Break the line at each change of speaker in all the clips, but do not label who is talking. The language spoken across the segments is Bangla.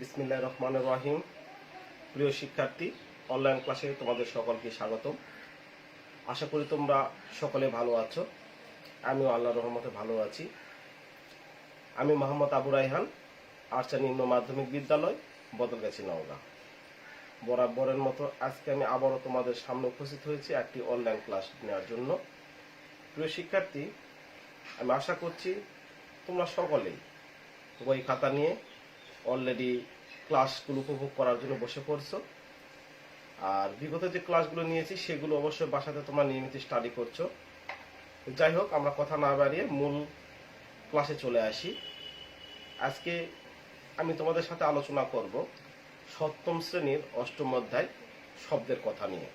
বিসমিল্লাহ রহমান রাহিম। প্রিয় শিক্ষার্থী অনলাইন ক্লাসে তোমাদের সকলকে স্বাগতম। আশা করি তোমরা সকলে ভালো আছো। আমিও আল্লাহ রহমতে ভালো আছি। আমি মোহাম্মদ আবু রাইহান আর্চা নিম্ন মাধ্যমিক বিদ্যালয়, বদলগাছি, নওগাঁ। বরাবরের মতো আজকে আমি আবারও তোমাদের সামনে উপস্থিত হয়েছি একটি অনলাইন ক্লাস নেওয়ার জন্য। প্রিয় শিক্ষার্থী, আমি আশা করছি তোমরা সকলেই বই খাতা নিয়ে অলরেডি ক্লাসগুলো উপভোগ করার জন্য বসে পড়ছো। আর বিগত যে ক্লাসগুলো নিয়েছি, সেগুলো অবশ্যই বাসাতে তোমরা নিয়মিত স্টাডি করছ। যাই হোক, আমরা কথা না বাড়িয়ে মূল ক্লাসে চলে আসি। আজকে আমি তোমাদের সাথে আলোচনা করব সপ্তম শ্রেণির অষ্টম অধ্যায় শব্দের কথা নিয়ে।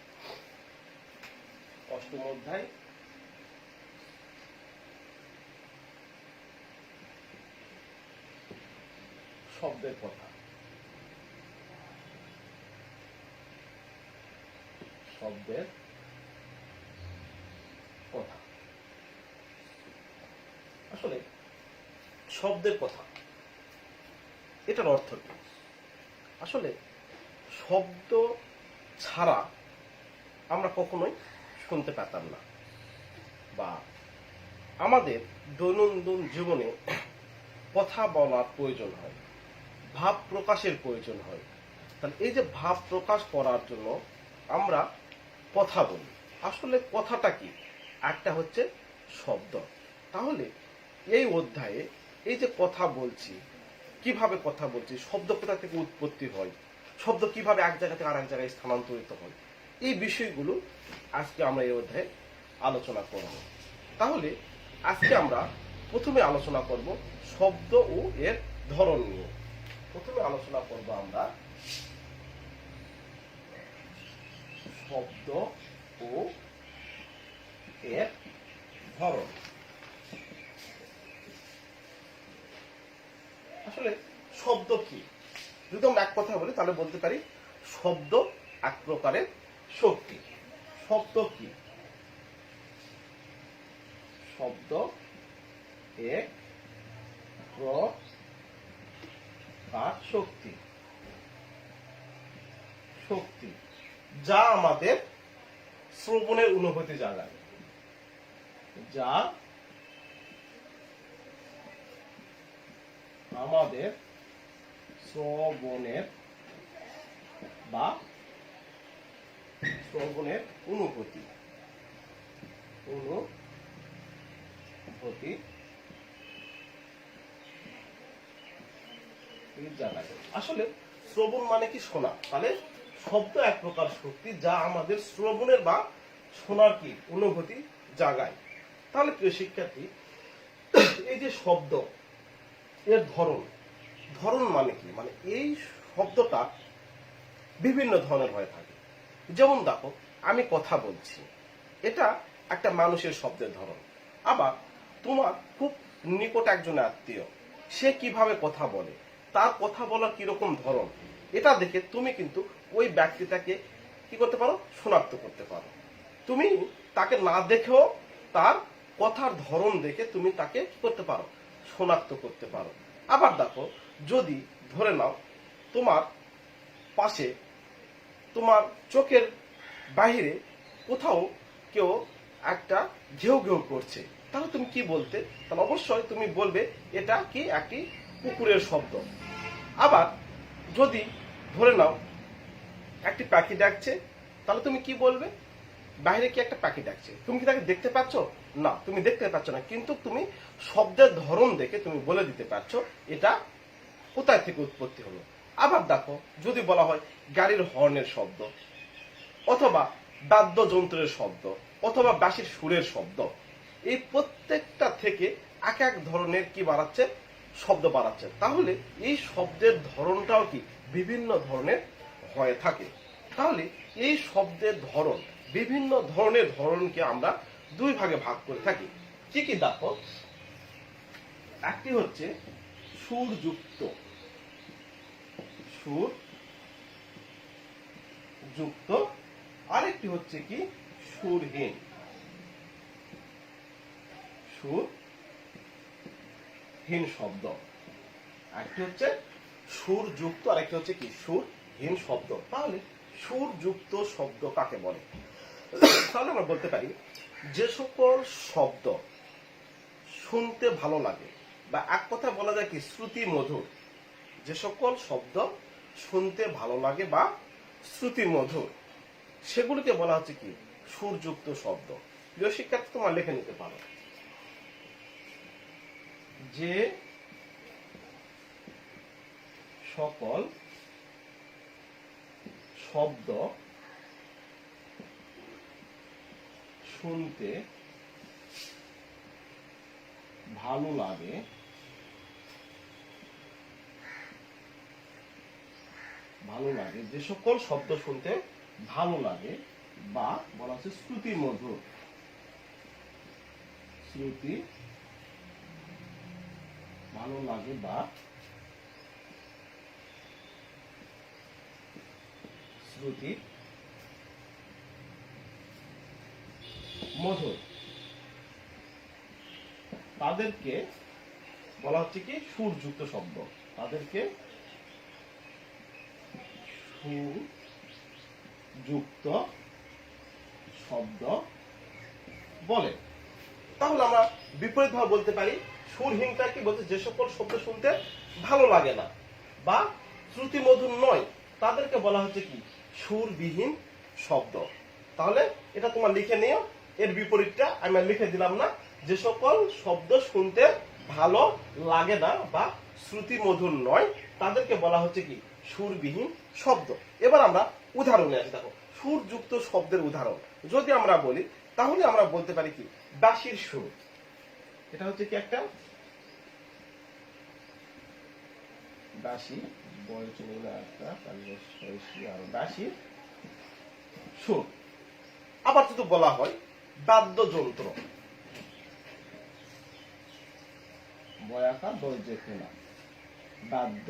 অষ্টম অধ্যায় শব্দের কথা। শব্দের কথা। আসলে শব্দের কথা, এটার অর্থ কি? আসলে শব্দ ছাড়া আমরা কখনোই শুনতে পেতাম না। বা আমাদের দৈনন্দিন জীবনে কথা বলার প্রয়োজন হয়। ভাব প্রকাশের প্রয়োজন হয়। তাহলে এই যে ভাব প্রকাশ করার জন্য আমরা কথা বলি। আসলে কথাটা কি? একটা হচ্ছে শব্দ। তাহলে এই অধ্যায়ে এই যে কথা বলছি, কীভাবে কথা বলছি, শব্দ কোথা থেকে উৎপত্তি হয়? শব্দ কীভাবে এক জায়গা থেকে আর এক জায়গায় স্থানান্তরিত হয়? এই বিষয়গুলো আজকে আমরা এই অধ্যায়ে আলোচনা করব। তাহলে আজকে আমরা প্রথমে আলোচনা করব শব্দ ও এর ধরন নিয়ে। প্রথমে আলোচনা করব আমরা শব্দ ও এর ধরন। আসলে শব্দ কি? যদি আমরা এক কথা বলি, তাহলে বলতে পারি শব্দ এক প্রকারের শক্তি। শব্দ কি? শব্দ এক শক্তি। শক্তি যা আমাদের শ্রবণের অনুভূতি জাগায়। যা আমাদের শ্রবণের বা শ্রবণের অনুভূতি। অনুভূতি আসলে শ্রবণ মানে কি শোনা? তাহলে শব্দ এক প্রকার শক্তি যা আমাদের শ্রবণের বা শোনার কি অনুভূতি জাগায়। তাহলে প্রিয় শিক্ষার্থী, এই যে শব্দ, এর ধরন ধরন মানে কি? মানে এই শব্দটা বিভিন্ন ধরনের হয়ে থাকে। যেমন দেখো, আমি কথা বলছি, এটা একটা মানুষের শব্দের ধরন। আবার তোমার খুব নিকট একজন আত্মীয়, সে কীভাবে কথা বলে? তার কথা বলার কীরকম ধরন, এটা দেখে তুমি কিন্তু ওই ব্যক্তিটাকে কি করতে পারো? শনাক্ত করতে পারো। তুমি তাকে না দেখেও তার কথার ধরন দেখে তুমি তাকে কি করতে পারো? শনাক্ত করতে পারো। আবার দেখো, যদি ধরে নাও তোমার পাশে, তোমার চোখের বাহিরে কোথাও কেউ একটা ঘেউ ঘেউ করছে, তাহলে তুমি কি বলতে? তাহলে অবশ্যই তুমি বলবে, এটা কি একটি কুকুরের শব্দ। আবার যদি ধরে নাও, একটি পাখি ডাকছে, তাহলে তুমি কি বলবে? বাইরে কি একটা পাখি ডাকছে? তুমি কি তাকে দেখতে পাচ্ছ? না, তুমি দেখতে পাচ্ছ না। কিন্তু তুমি শব্দের ধরন দেখে তুমি বলে দিতে পারছ, এটা কোথায় থেকে উৎপত্তি হলো? আবার দেখো, যদি বলা হয় গাড়ির হর্নের শব্দ, অথবা বাদ্যযন্ত্রের শব্দ, অথবা বাঁশির সুরের শব্দ, এই প্রত্যেকটা থেকে এক এক ধরনের কি বাড়াচ্ছে? শব্দ বাড়াচ্ছে তাহলে এই শব্দের ধরনটাও কি বিভিন্ন ধরনের হয়ে থাকে? তাহলে এই শব্দের ধরন, বিভিন্ন ধরনের ধরনকে আমরা দুই ভাগে ভাগ করে থাকি। কি কি দেখো একটি হচ্ছে সুরযুক্ত। সুর যুক্ত আরেকটি হচ্ছে কি সুরহীন। সুরহীন শব্দ। একটি হচ্ছে সুর যুক্ত আর একটা হচ্ছে কি? সুর সুরহীন শব্দ। তাহলে সুর যুক্ত শব্দ কাকে বলে? তাহলে আমরা বলতে পারি যে সকল শব্দ শুনতে ভালো লাগে বা এক কথা বলা যায় কি শ্রুতি মধুর যে সকল শব্দ শুনতে ভালো লাগে বা শ্রুতি মধুর সেগুলিকে বলা হচ্ছে কি? সুরযুক্ত শব্দ। প্রিয় শিক্ষার্থী, তোমার লিখে নিতে পারো। যে সকল শব্দ শুনতে ভালো লাগে ভালো লাগে, যে সকল শব্দ শুনতে ভালো লাগে বা বলা হচ্ছে শ্রুতি মধুর। শ্রুতি ভালো লাগে বা শ্রুতি, মধুর। তাদেরকে বলা হচ্ছে কি, সুরযুক্ত শব্দ। তাদেরকে সুযুক্ত শব্দ বলে। তাহলে আমরা বিপরীত ভাবে বলতে পারি সুরহীনটা কি বলতে যে সকল শব্দ শুনতে ভালো লাগে না বা শ্রুতি মধুর নয়, তাদেরকে বলা হচ্ছে কি? সুরবিহীন শব্দ। তাহলে এটা তোমার লিখে নিও। এর বিপরীতটা আমি লিখে দিলাম না। যে সকল শব্দ শুনতে ভালো লাগে না বা শ্রুতি মধুর নয়, তাদেরকে বলা হচ্ছে কি? সুরবিহীন শব্দ। এবার আমরা উদাহরণে আসি, দেখো। সুরযুক্ত শব্দের উদাহরণ। যদি আমরা বলি, তাহলে আমরা বলতে পারি কি? বাঁশির সুর। এটা হচ্ছে কি একটা? বাঁশি বয়স নিলে একটা বয়সী আর বাঁশির সুর আবার যদি বলা হয়, বাদ্যযন্ত্র। বয়াকা দরজে কেনা বাদ্য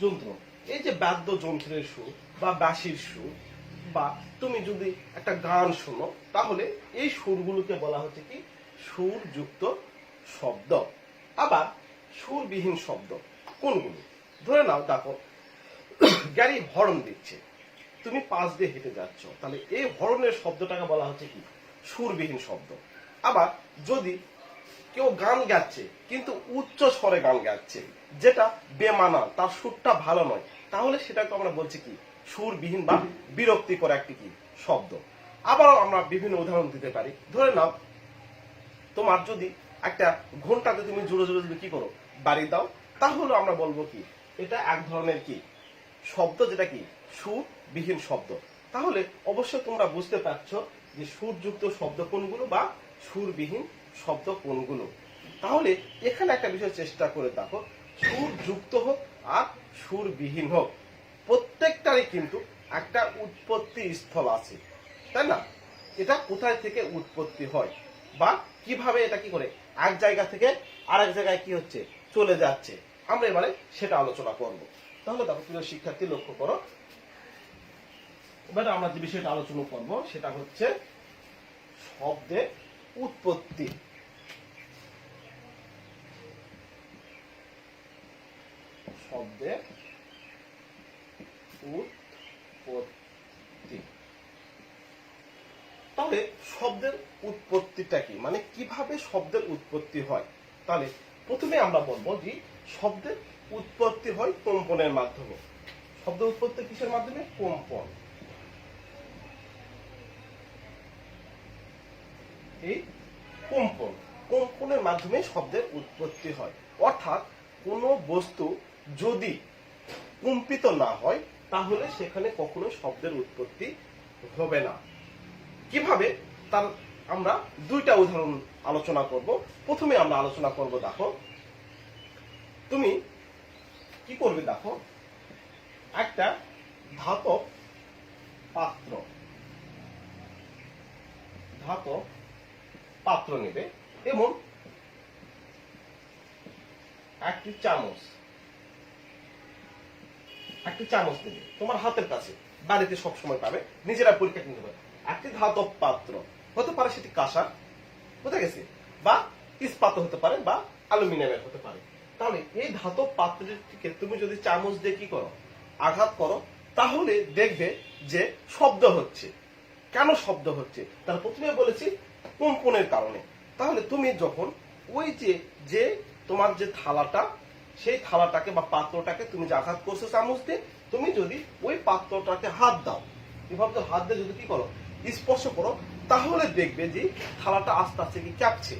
যন্ত্র এই যে বাদ্যযন্ত্রের সুর বা বাঁশির সুর, বা তুমি যদি একটা গান শোনো, তাহলে এই সুরগুলোকে বলা হচ্ছে কি সুরযুক্ত শব্দ। আবার সুরবিহীন শব্দ। কোনগুলো? ধরে নাও, দেখো গাড়ি হর্ন দিচ্ছে। তুমি পাশ দিয়ে হেঁটে যাচ্ছ। তাহলে এই হর্নের শব্দটাকে বলা হচ্ছে কি? সুরবিহীন শব্দ। আবার যদি কেউ গান গাচ্ছে, কিন্তু উচ্চ স্বরে গান গাচ্ছে, যেটা বেমানা, তার সুরটা ভালো নয়, তাহলে সেটাকে আমরা বলছি কি? সুরবিহীন বা বিরক্তিকর একটি কি? শব্দ। আবারও আমরা বিভিন্ন উদাহরণ দিতে পারি। ধরে নাও তোমার যদি একটা ঘন্টাতে তুমি জোরে জোরে যদি কি করো? বাড়ি দাও। তাহলে আমরা বলব কি? এটা এক ধরনের কি? শব্দ যেটা কি? সুরবিহীন শব্দ। তাহলে অবশ্যই তোমরা বুঝতে পারছ যে সুরযুক্ত শব্দ কোনগুলো বা সুরবিহীন শব্দ কোনগুলো। তাহলে এখানে একটা বিষয় চেষ্টা করে দেখো। সুরযুক্ত হোক আর সুরবিহীন হোক। প্রত্যেকটারই কিন্তু একটা উৎপত্তি স্থল আছে। তাই না? এটা কোথায় থেকে উৎপত্তি হয়? বা কীভাবে এটা কি করে, এক জায়গা থেকে আরেক জায়গায় কি হচ্ছে, চলে যাচ্ছে। আমরা এবারে সেটা আলোচনা করব। তাহলে দেখো, প্রিয় শিক্ষার্থী, লক্ষ্য করো। এবারে আমরা যে বিষয়টা আলোচনা করব, সেটা হচ্ছে শব্দের উৎপত্তি। শব্দের উৎপত্তি। তাহলে শব্দের উৎপত্তিটা কি? মানে কীভাবে শব্দের উৎপত্তি হয়? তাহলে প্রথমে আমরা বলব যে শব্দের উৎপত্তি হয় কম্পনের মাধ্যমে। শব্দ উৎপত্তি কিসের মাধ্যমে? কম্পন। এই কম্পন। কম্পনের মাধ্যমে শব্দের উৎপত্তি হয়। অর্থাৎ কোনো বস্তু যদি কম্পিত না হয়, তাহলে সেখানে কখনো শব্দের উৎপত্তি হবে না। কীভাবে তার আমরা দুইটা উদাহরণ আলোচনা করব। প্রথমে আমরা আলোচনা করব, দেখো, তুমি কি করবে দেখো? একটা ধাতব পাত্র ধাতব পাত্র নেবে এবং একটি চামচ একটি চামচ নেবে তোমার হাতের কাছে, বাড়িতে সব সময় পাবে, নিজেরা পরীক্ষা নিতে পারে একটি ধাতব পাত্র। হতে পারে সেটি কাঁসা বুঝে গেছে? বা ইস্পাত হতে পারে বা অ্যালুমিনিয়ামের হতে পারে। তাহলে এই ধাতব পাত্রটিকে তুমি যদি চামচ দিয়ে কি করো, আঘাত করো, তাহলে দেখবে যে শব্দ হচ্ছে। কেন শব্দ হচ্ছে? তার প্রথমে বলেছি কম্পনের কারণে। তাহলে তুমি যখন ওই যে যে তোমার যে থালাটা, সেই থালাটাকে বা পাত্রটাকে তুমি যে আঘাত করছ চামচ দিয়ে, তুমি যদি ওই পাত্রটাকে হাত দাও, এভাবে হাত দিয়ে যদি কি করো স্পর্শ করো, তাহলে দেখবে যে থালাটা আস্তে আস্তে কি ক্যাপছে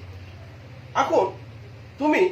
এখন তুমি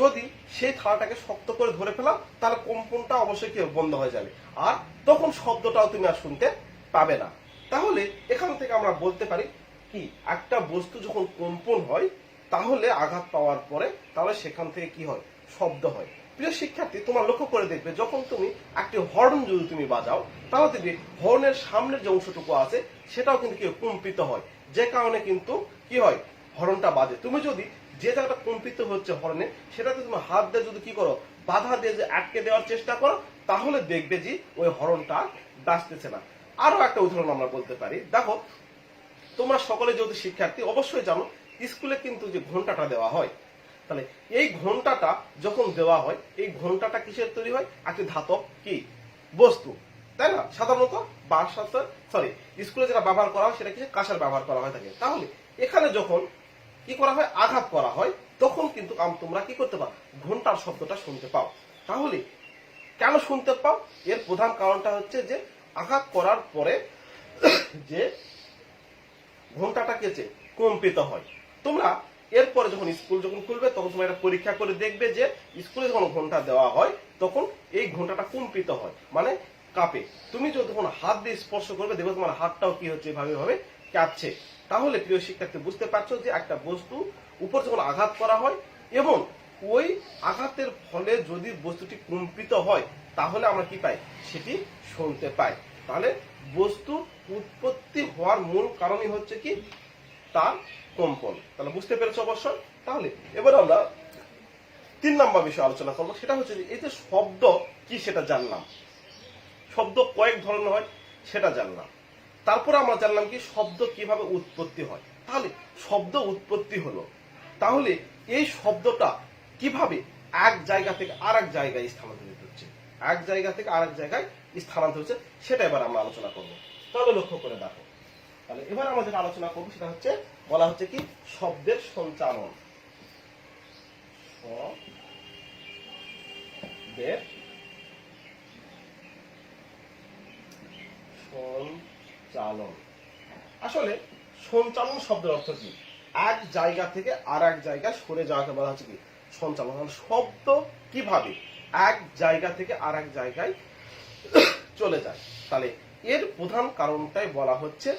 যদি সেই থালাটাকে শক্ত করে ধরে ফেলাও, তাহলে কম্পনটা অবশ্যই কি বন্ধ হয়ে যাবে। আর তখন শব্দটাও তুমি আর শুনতে পাবে না। তাহলে এখান থেকে আমরা বলতে পারি কি, একটা বস্তু যখন কম্পন হয়, তাহলে আঘাত পাওয়ার পরে তাহলে সেখান থেকে কি হয়? শব্দ হয়। প্রিয় শিক্ষার্থী, তোমার লক্ষ্য করে দেখবে, যখন তুমি একটি হর্ন যদি তুমি বাজাও, তাহলে দেখবে হর্নের সামনের যে অংশটুকু আছে, সেটাও কিন্তু কি কম্পিত হয়। যে কারণে কিন্তু কি হয়? হর্নটা বাজে। তুমি যদি যে জায়গাটা কম্পিত হচ্ছে হর্নে সেটাতে তুমি হাত দিয়ে যদি কি করো, বাধা দিয়ে যে আটকে দেওয়ার চেষ্টা করো, তাহলে দেখবে যে ওই হর্নটা বাজতেছে না। আরও একটা উদাহরণ আমরা বলতে পারি। দেখো, তোমরা সকলে যদি শিক্ষার্থী, অবশ্যই জানো, স্কুলে কিন্তু যে ঘন্টাটা দেওয়া হয় তাহলে এই ঘন্টাটা যখন দেওয়া হয়, এই ঘন্টাটা কিসের তৈরি হয়? একটি ধাতব কি? বস্তু। তাই না? সাধারণত বাসাতে সরি স্কুলে যেটা ব্যবহার করা হয়, সেটা কিসের? কাঁসার ব্যবহার করা হয় থাকে। তাহলে এখানে যখন কি করা হয়? আঘাত করা হয়, তখন কিন্তু তোমরা কি করতে পারো? ঘণ্টার শব্দটা শুনতে পাও। তাহলে কেন শুনতে পাও? এর প্রধান কারণটা হচ্ছে যে, আঘাত করার পরে যে ঘন্টাটা কেছে কম্পিত হয়। তোমরা এরপরে যখন স্কুল যখন খুলবে, তখন তোমরা একটা পরীক্ষা করে দেখবে যে স্কুলে যখন ঘণ্টা দেওয়া হয়, তখন এই ঘন্টাটা কম্পিত হয় মানে কাঁপে। তুমি যদি তখন হাত দিয়ে স্পর্শ করবে, দেখবে তোমার হাতটাও কি হচ্ছে, এভাবে ভাবে কাঁপছে। তাহলে প্রিয় শিক্ষার্থী, বুঝতে পারছ যে একটা বস্তু উপর যখন আঘাত করা হয় এবং ওই আঘাতের ফলে যদি বস্তুটি কম্পিত হয়, তাহলে আমরা কি পাই? সেটি শুনতে পাই। তাহলে বস্তুর উৎপত্তি হওয়ার মূল কারণই হচ্ছে কি? তার কম্পন। তাহলে বুঝতে পেরেছ অবশ্যই তাহলে, এবার আমরা তিন নম্বর বিষয়ে আলোচনা করব। সেটা হচ্ছে যে এই যে শব্দ কি সেটা জানলাম। শব্দ কয়েক ধরনের হয়, সেটা জানলাম। তারপরে আমরা জানলাম কি শব্দ কীভাবে উৎপত্তি হয়। তাহলে, শব্দ উৎপত্তি হলো, তাহলে এই শব্দটা কীভাবে এক জায়গা থেকে আর এক জায়গায় স্থানান্তরিত হচ্ছে? এক জায়গা থেকে আর এক জায়গায় স্থানান্তর হচ্ছে, সেটা এবার আমরা আলোচনা করব। তাহলে লক্ষ্য করে দেখো। তাহলে এবার আমরা যেটা আলোচনা করব সেটা হচ্ছে, বলা হচ্ছে কি? শব্দের সঞ্চালন। সঞ্চালন। আসলে সঞ্চালন শব্দের অর্থ কি? এক জায়গা থেকে আর এক জায়গায় সরে যাওয়াকে বলা হচ্ছে কি? সঞ্চালন। শব্দ কীভাবে? এক জায়গা থেকে আর এক জায়গায় চলে যায়। তাহলে এর প্রধান কারণটাই বলা হচ্ছে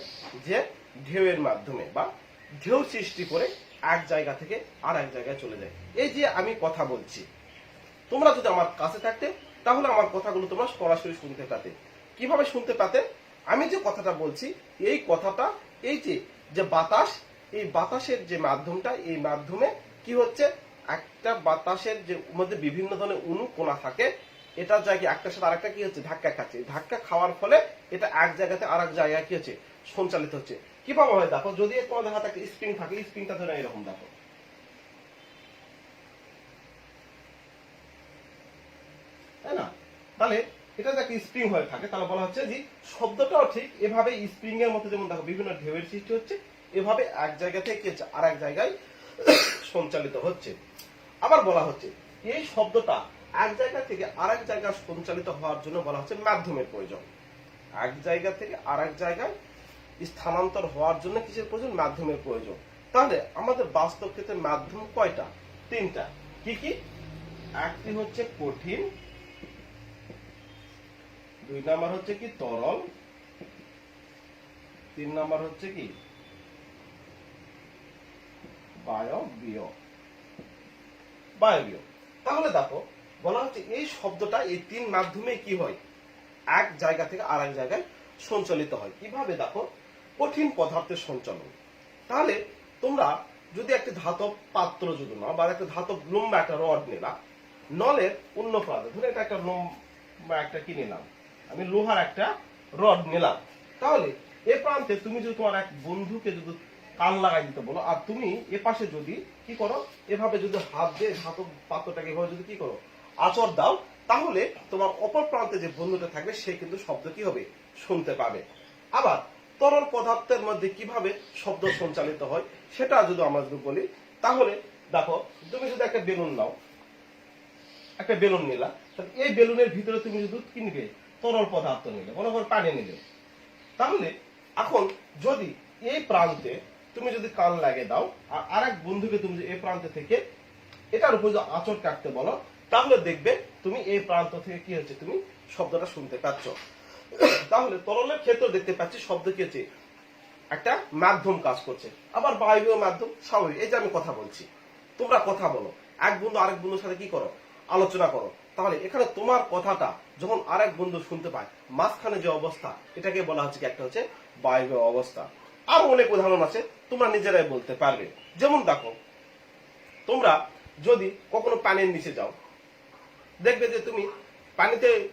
যে ঢেউয়ের মাধ্যমে বা ঢেউ সৃষ্টি করে এক জায়গা থেকে আর এক জায়গায় চলে যায়। এই যে আমি কথা বলছি, তোমরা যদি আমার কাছে থাকতে, তাহলে আমার কথাগুলো তোমরা সরাসরি শুনতে পাতে। কীভাবে শুনতে পাতে? আমি যে কথাটা বলছি, এই কথাটা, এই যে যে বাতাস, এই বাতাসের যে মাধ্যমটা, এই মাধ্যমে কি হচ্ছে? একটা বাতাসের যে মধ্যে বিভিন্ন ধরনের অনু কোনা থাকে এটা জায়গায় একটার সাথে আরেকটা কি হচ্ছে? ধাক্কা খাচ্ছে। ধাক্কা খাওয়ার ফলে এটা এক জায়গাতে আর এক জায়গায় কি হচ্ছে? সঞ্চালিত হচ্ছে। কীভাবে হয় দেখো, যদি তোমাদের হাতে একটা স্প্রিং থাকে স্প্রিংটা ধরে এরকম, দেখো। তাই না? তাহলে এটা যাকে স্প্রিং হয়ে থাকে, তাহলে বলা হচ্ছে যে শব্দটাও ঠিক এভাবে স্প্রিং এর মতো যেমন দেখো, বিভিন্ন ঢেউয়ের সৃষ্টি হচ্ছে, এভাবে এক জায়গা থেকে আর এক জায়গায় সঞ্চালিত হচ্ছে। আবার বলা হচ্ছে, এই শব্দটা এক জায়গা থেকে আর এক জায়গায় সঞ্চালিত হওয়ার জন্য বলা হচ্ছে মাধ্যমের প্রয়োজন। এক জায়গা থেকে আর এক জায়গায় স্থানান্তর হওয়ার জন্য কিসের প্রয়োজন? মাধ্যমের প্রয়োজন। তাহলে আমাদের বাস্তব ক্ষেত্রে মাধ্যম কয়টা? তিনটা। কি কি? একটি হচ্ছে কঠিন, দুই নাম্বার হচ্ছে কি তরল, তিন নাম্বার হচ্ছে কি বায়বীয়। বায়বীয়। তাহলে দেখো বলা হচ্ছে এই শব্দটা এই তিন মাধ্যমে কি হয়? এক জায়গা থেকে আর এক জায়গায় সঞ্চালিত হয়। কীভাবে? দেখো, কঠিন পদার্থের সঞ্চালন। তাহলে তোমরা যদি একটি ধাতব পাত্র যদি নাও বা একটা ধাতব লম্বা একটা রড নিলা, নলের অন্য প্রান্তে, ধরে এটা একটা লম্বা একটা কি নিলাম? আমি লোহার একটা রড নিলাম। তাহলে এ প্রান্তে তুমি যদি তোমার এক বন্ধুকে যদি কান লাগাই দিতে বলো, আর তুমি এ পাশে যদি কি করো? এভাবে যদি হাত দিয়ে ধাতব পাত্রটাকে এভাবে যদি কি করো? আচর দাও, তাহলে তোমার অপর প্রান্তে যে বন্ধুটা থাকবে, সে কিন্তু শব্দ কি হবে শুনতে পাবে? আবার, তরল পদার্থের মধ্যে কীভাবে শব্দ সঞ্চালিত হয়, সেটা যদি আমরা যদি বলি, তাহলে দেখো, তুমি যদি একটা বেলুন নাও, একটা বেলুন নিলা, তাহলে এই বেলুনের ভিতরে তুমি যদি কি নিবে তরল পদার্থ নিলে, মনে করো পানি নিলে। তাহলে, এখন যদি এই প্রান্তে তুমি যদি কান লাগিয়ে দাও, আর আরেক বন্ধুকে তুমি এই প্রান্তে থেকে, এটার উপর যদি আঁচড় কাটতে বলো তাহলে দেখবে তুমি এই প্রান্ত থেকে কি হচ্ছে তুমি শব্দটা শুনতে পাচ্ছ। তাহলে তরলের ক্ষেত্রে দেখতে পাচ্ছি, শব্দ কি হচ্ছে? একটা মাধ্যম কাজ করছে। আবার বায়বীয় মাধ্যম, স্বাভাবিক। এই যে আমি কথা বলছি। তোমরা কথা বলো। এক বন্ধু আরেক বন্ধুর সাথে কি করো? আলোচনা করো। তাহলে এখানে তোমার কথাটা যখন আরেক বন্ধু শুনতে পায়, মাঝখানে যে অবস্থা, এটাকে বলা হচ্ছে কি? একটা হচ্ছে বায়বীয় অবস্থা। আরও অনেক উদাহরণ আছে, তোমরা নিজেরাই বলতে পারবে। যেমন দেখো, তোমরা যদি কখনো পানির নিচে যাও দেখবে যে তুমি পানিতে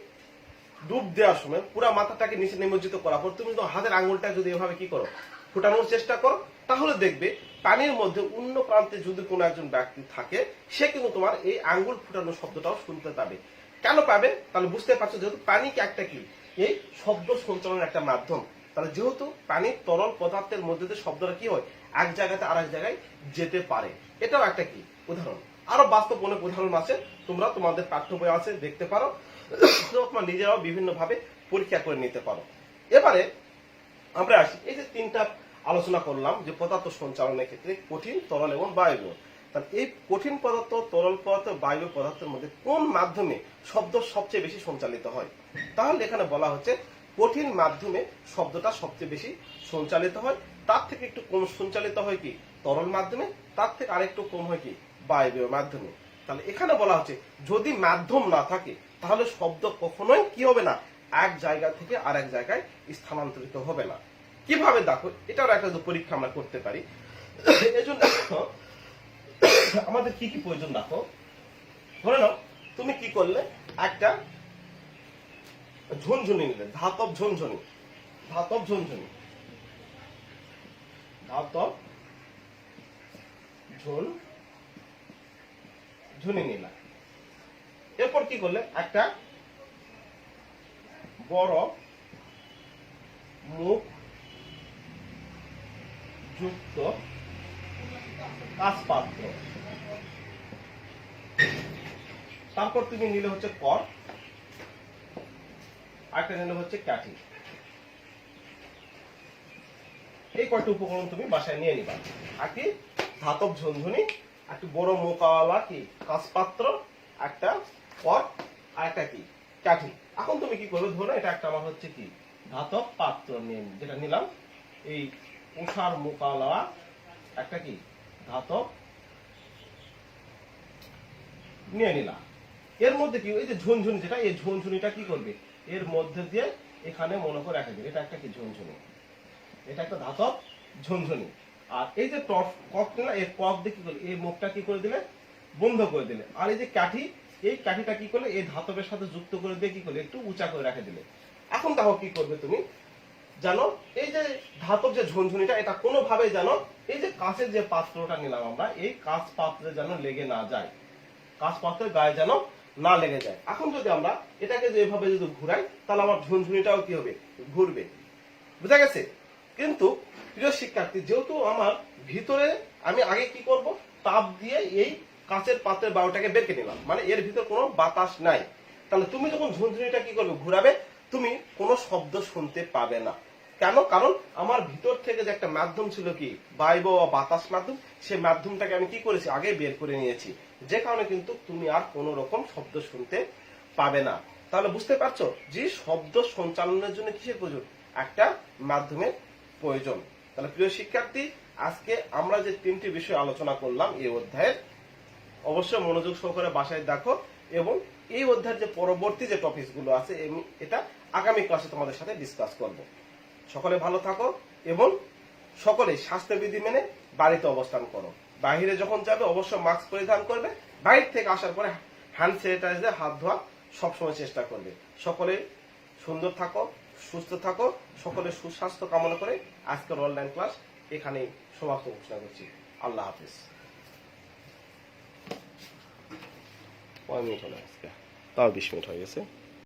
ডুব দেওয়ার সময় পুরো মাথাটাকে নিচে নিমজ্জিত করার পর তুমি তো হাতের আঙুলটা যদি এভাবে কি করো, ফুটানোর চেষ্টা করো, তাহলে দেখবে পানির মধ্যে অন্য প্রান্তে যদি কোনো একজন ব্যক্তি থাকে, সে কিন্তু তোমার এই আঙ্গুল ফুটানোর শব্দটাও শুনতে পাবে। কেন পাবে? তাহলে বুঝতে পারছ যেহেতু পানি একটা কি? এই শব্দ সঞ্চালনের একটা মাধ্যম। তাহলে যেহেতু পানির তরল পদার্থের মধ্যে শব্দটা কি হয়? এক জায়গাতে আরেক জায়গায় যেতে পারে। এটাও একটা কি? উদাহরণ। আরও বাস্তব অনেক উদাহরণ আছে। তোমরা তোমাদের পাঠ্য বই আছে, দেখতে পারো। তোমরা নিজেরাও বিভিন্ন ভাবে পরীক্ষা করে নিতে পারো। এবারে আমরা আসি। এই যে তিনটা আলোচনা করলাম যে পদার্থ সঞ্চালনের ক্ষেত্রে কঠিন, তরল এবং বায়ু। তাহলে এই কঠিন পদার্থ, তরল পদার্থ, বায়ু পদার্থের মধ্যে কোন মাধ্যমে শব্দ সবচেয়ে বেশি সঞ্চালিত হয়? তাহলে এখানে বলা হচ্ছে কঠিন মাধ্যমে শব্দটা সবচেয়ে বেশি সঞ্চালিত হয়। তার থেকে একটু কম সঞ্চালিত হয় কি? তরল মাধ্যমে। তার থেকে আরেকটু কম হয় কি? বায়বীয় মাধ্যমে। তাহলে এখানে বলা হচ্ছে যদি মাধ্যম না থাকে তাহলে শব্দ কখনোই কি হবে না? এক জায়গা থেকে আরেক জায়গায় স্থানান্তরিত হবে না। কীভাবে? দেখো এটার একটা পরীক্ষা আমরা করতে পারি। এই জন্য দেখো, আমাদের কি কি প্রয়োজন দেখো? ধরে নাও তুমি কি করলে? একটা ঝুনঝুনি নিলে ধাতব ঝুনঝুনি। ধাতব ঝুনঝুনি। ধাতব ঝুন ঝুনি নিলাম এরপর কি করলে? একটা বড় মুখ যুক্ত কাঁচ পাত্র তারপর তুমি নিলে হচ্ছে কর, আরেকটা নিলে হচ্ছে কাঠি এই কয়টা উপকরণ তুমি বাসায় নিয়ে নিবা। আর কি? ধাতব ঝুনঝুনি একটু বড় মোকাওয়ালা কি? কাঁচপাত্র একটা পট আর একটা কি? কাঠি। এখন তুমি কি করবে? ধরো এটা একটা আমার হচ্ছে কি? ধাতব পাত্র নিয়ে যেটা নিলাম, এই উষার মোকাওয়ালা একটা কি? ধাতব নিয়ে নিলাম। এর মধ্যে কি? এই যে ঝুনঝুনি যেটা, এই ঝুনঝুনিটা কি করবে? এর মধ্যে দিয়ে এখানে মনে করে রেখে দেবে। এটা একটা কি? ঝুনঝুনি। এটা একটা ধাতব ঝুনঝুনি। আর এই যে টপ কক নিলাম এই কক দিয়ে কি করলে, এই মুখটা কি করে দিলে? বন্ধ করে দিলে। আর এই যে কাঠি, এই কাঠিটা কি করলে, এই ধাতবের সাথে যুক্ত করে দিয়ে কি করলে, একটু উঁচা করে রেখে দিলে। এখন দেখো কি করবে তুমি? জানো, এই যে ধাতব যে ঝুনঝুনিটা, এটা কোনোভাবে জানো এই যে কাঁচের যে পাত্রটা নিলাম আমরা, এই কাঁচ পাত্রে যেন লেগে না যায়। কাঁচ পাত্রের গায়ে যেন না লেগে যায়। এখন যদি আমরা এটাকে যেভাবে যদি ঘুরাই, তাহলে আমার ঝুনঝুনিটাও কি হবে? ঘুরবে। বুঝা গেছে? কিন্তু প্রিয় শিক্ষার্থী, যেহেতু আমার ভিতরে আমি আগে কি করব? তাপ দিয়ে এই কাঁচের পাত্রের বায়ুটাকে বেঁকে নিলাম। মানে এর ভিতর কোনো বাতাস নাই। তাহলে তুমি যখন ঝুনঝুনিটা কি করবে? ঘুরাবে, তুমি কোনো শব্দ শুনতে পাবে না। কেন? কারণ আমার ভিতর থেকে যে একটা মাধ্যম ছিল কি? বায়ু বা বাতাস মাধ্যম, সেই মাধ্যমটাকে আমি কি করেছি? আগে বের করে নিয়েছি। যে কারণে কিন্তু তুমি আর কোন রকম শব্দ শুনতে পাবে না। তাহলে বুঝতে পারছ? যে শব্দ সঞ্চালনের জন্য কিসের প্রয়োজন? একটা মাধ্যমের প্রয়োজন। তাহলে প্রিয় শিক্ষার্থী, আজকে আমরা যে তিনটি বিষয় আলোচনা করলাম এই অধ্যায়ের, অবশ্যই মনোযোগ সহকারে বাসায় দেখো এবং এই অধ্যায়ের যে পরবর্তী যে টপিকসগুলো আছে এটা আগামী ক্লাসে তোমাদের সাথে ডিসকাস করব। সকলে ভালো থাকো এবং সকলে স্বাস্থ্যবিধি মেনে বাড়িতে অবস্থান করো। বাইরে যখন যাবে, অবশ্যই মাস্ক পরিধান করবে। বাইরে থেকে আসার পরে হ্যান্ড স্যানিটাইজার হাত ধোয়া সবসময় চেষ্টা করবে। সকলে সুন্দর থাকো। সুস্থ থাকো, সকলের সুস্বাস্থ্য কামনা করে আজকের অনলাইন ক্লাস এখানেই সমাপ্ত ঘোষণা করছি। আল্লাহ হাফিজ। কয় মিনিট হলো আজকে? তাও বিশ মিনিট হয়ে গেছে।